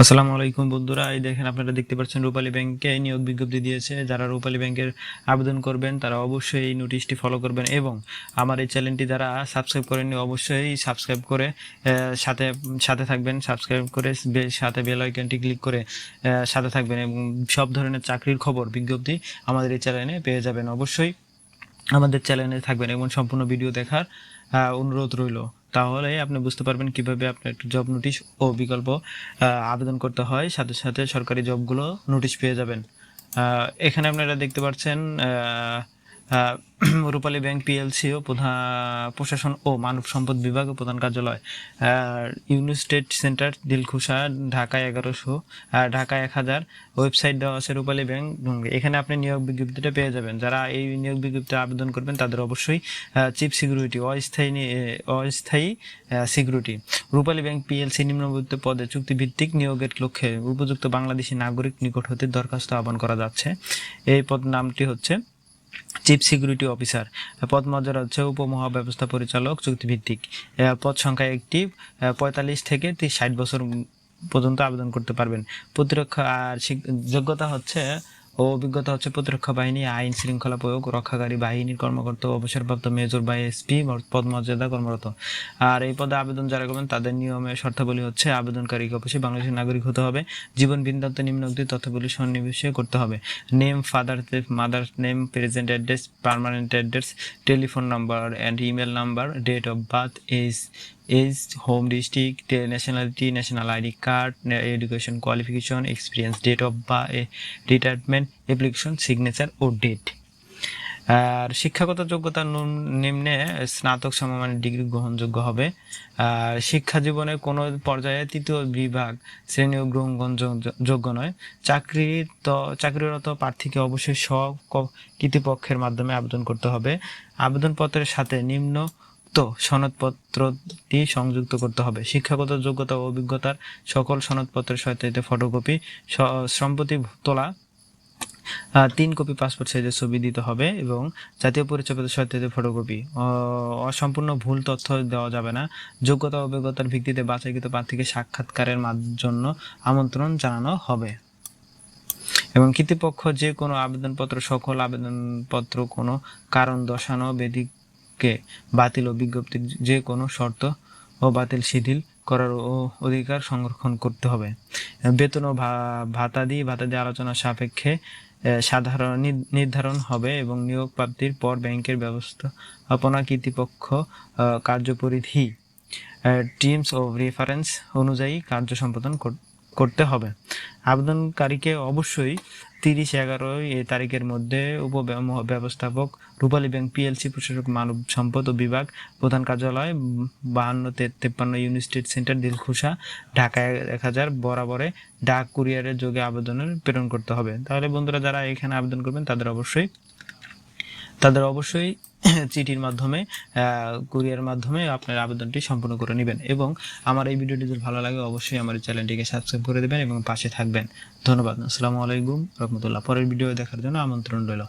আসসালামু আলাইকুম বন্ধুরা, এই দেখেন আপনারা দেখতে পাচ্ছেন রূপালী ব্যাংকে নিয়োগ বিজ্ঞপ্তি দিয়েছে। যারা রূপালী ব্যাংকের আবেদন করবেন, তারা অবশ্যই এই নোটিশটি ফলো করবেন এবং আমার এই চ্যানেলটি যারা সাবস্ক্রাইব করেননি, অবশ্যই সাবস্ক্রাইব করে সাথে সাথে থাকবেন। সাবস্ক্রাইব করে সাথে বেল আইকনটি ক্লিক করে সাথে থাকবেন এবং সব ধরনের চাকরির খবর, বিজ্ঞপ্তি আমাদের এই চ্যানেলে পেয়ে যাবেন। অবশ্যই আমাদের চ্যানেলে থাকবেন এবং সম্পূর্ণ ভিডিও দেখার অনুরোধ রইল। তাহলে আপনি বুঝতে পারবেন কীভাবে আপনার একটা জব নোটিশ ও বিকল্প আবেদন করতে হয়। সাথে সাথে সরকারি জবগুলো নোটিশ পেয়ে যাবেন। এখানে আপনারা দেখতে পাচ্ছেন রূপালী ব্যাংক পিএলসি ও প্রধান, প্রশাসন ও মানব সম্পদ বিভাগ ও প্রধান কার্যালয়। Uni State Centre Dilkusha, Dhaka এগারোশো ঢাকা এক হাজার। ওয়েবসাইট দেওয়া আছে রূপালী ব্যাংক এখানে আপনি নিয়োগ বিজ্ঞপ্তিটা পেয়ে যাবেন। যারা এই নিয়োগ বিজ্ঞপ্তিতে আবেদন করবেন, তাদের অবশ্যই চিফ সিকিউরিটি, অস্থায়ী অস্থায়ী সিকিউরিটি। রূপালী ব্যাংক পিএলসি নিম্নবিত্ত পদে চুক্তিভিত্তিক নিয়োগের লক্ষ্যে উপযুক্ত বাংলাদেশি নাগরিক নিকট হতে দরখাস্ত আহ্বান করা যাচ্ছে। এই পদ নামটি হচ্ছে চিফ সিকিউরিটি অফিসার পদ মর্যাদা হচ্ছে উপমহাব্যবস্থা পরিচালক চুক্তিভিত্তিক। পদ সংখ্যা একটি পঁয়তাল্লিশ থেকে ষাট বছর পর্যন্ত আবেদন করতে পারবেন। প্রতিরক্ষা আর যোগ্যতা হচ্ছে ও অভিজ্ঞতা হচ্ছে প্রতিরক্ষা বাহিনী, আইন শৃঙ্খলা প্রয়োগ, রক্ষাকারী বাহিনীর কর্মকর্তা অবসরপ্রাপ্ত মেজর বা এসপি পদ মর্যাদা কর্মরত। আর এই পদে আবেদন যারা করবেন। তাদের নিয়মে শর্তাবলী হচ্ছে আবেদনকারী অবশ্যই বাংলাদেশের নাগরিক হতে হবে। জীবন বৃন্দান্ত নিম্নোক্ত তথ্যগুলি সন্নিবেশে করতে হবে। Name, father mother, name, present address, permanent address, telephone number, and email number, date of birth, age age home district nationality national ID card education qualification experience date of বা রিটায়ারমেন্ট অ্যাপ্লিকেশন সিগনেচার ও date আর শিক্ষাগত যোগ্যতা নিম্নে স্নাতক সমমানের degree গ্রহণযোগ্য হবে। আর শিক্ষা জীবনে কোনো পর্যায়ে তৃতীয় বিভাগ শ্রেণি ও গ্রহণযোগ্য নয়। চাকরি তো চাকরিরত প্রার্থীকে অবশ্যই স্ব ক- কর্তৃপক্ষের মাধ্যমে আবেদন করতে হবে। আবেদনপত্রের সাথে নিম্ন তো সনদপত্রটি সংযুক্ত করতে হবে। শিক্ষাগত যোগ্যতা ও অভিজ্ঞতার সকল সনদপত্রের সহায়তায় ফটোকপি স- সম্পত্তি তোলা তিন কপি পাসপোর্ট সাইজের ছবি দিতে হবে এবং জাতীয় পরিচয়পত্রের সহায়তায় ফটোকপি অসম্পূর্ণ ভুল তথ্য দেওয়া যাবে না। যোগ্যতা অভিজ্ঞতার ভিত্তিতে বাছাইকৃত প্রার্থীকে সাক্ষাৎকারের জন্য আমন্ত্রণ জানানো হবে। এবং কর্তৃপক্ষ যে কোনো আবেদনপত্র, সকল আবেদনপত্র কোনো কারণ দর্শানো বেদিকে বাতিল ও বিজ্ঞপ্তির যে কোনো শর্ত ও বাতিল শিথিল করার অধিকার সংরক্ষণ করতে হবে। বেতন ও ভাতাদি ভাতাদি আলোচনা সাপেক্ষে সাধারণ নির্ধারণ হবে এবং নিয়োগ প্রাপ্তির পর ব্যাংকের ব্যবস্থাপনা কর্তৃপক্ষ কার্যপরিধি টিমস ও রেফারেন্স অনুযায়ী কার্য সম্পাদন করতে হবে। আবেদনকারীকে অবশ্যই তিরিশ এগারো এই তারিখের মধ্যে উপ ব্যবস্থাপক রূপালী ব্যাংক পিএলসি প্রশাসক মানব সম্পদ ও বিভাগ, প্রধান কার্যালয়, বাহান্ন তেপ্পান্ন ইউনিস্টেট সেন্টার, দিলখুশা ঢাকা এক হাজার, বরাবরে ডাক কুরিয়ারের যোগে আবেদনের প্রেরণ করতে হবে। তাহলে বন্ধুরা, যারা এখানে আবেদন করবেন, তাদের অবশ্যই তাদের অবশ্যই চিঠির মাধ্যমে কুরিয়ার মাধ্যমে আপনার আবেদনটি সম্পূর্ণ করে নেবেন এবং আমার এই ভিডিওটি যদি ভালো লাগে অবশ্যই আমার চ্যানেলটিকে সাবস্ক্রাইব করে দেবেন এবং পাশে থাকবেন। ধন্যবাদ, আসসালামু আলাইকুম, রহমতুল্লাহ। পরের ভিডিও দেখার জন্য আমন্ত্রণ রইল।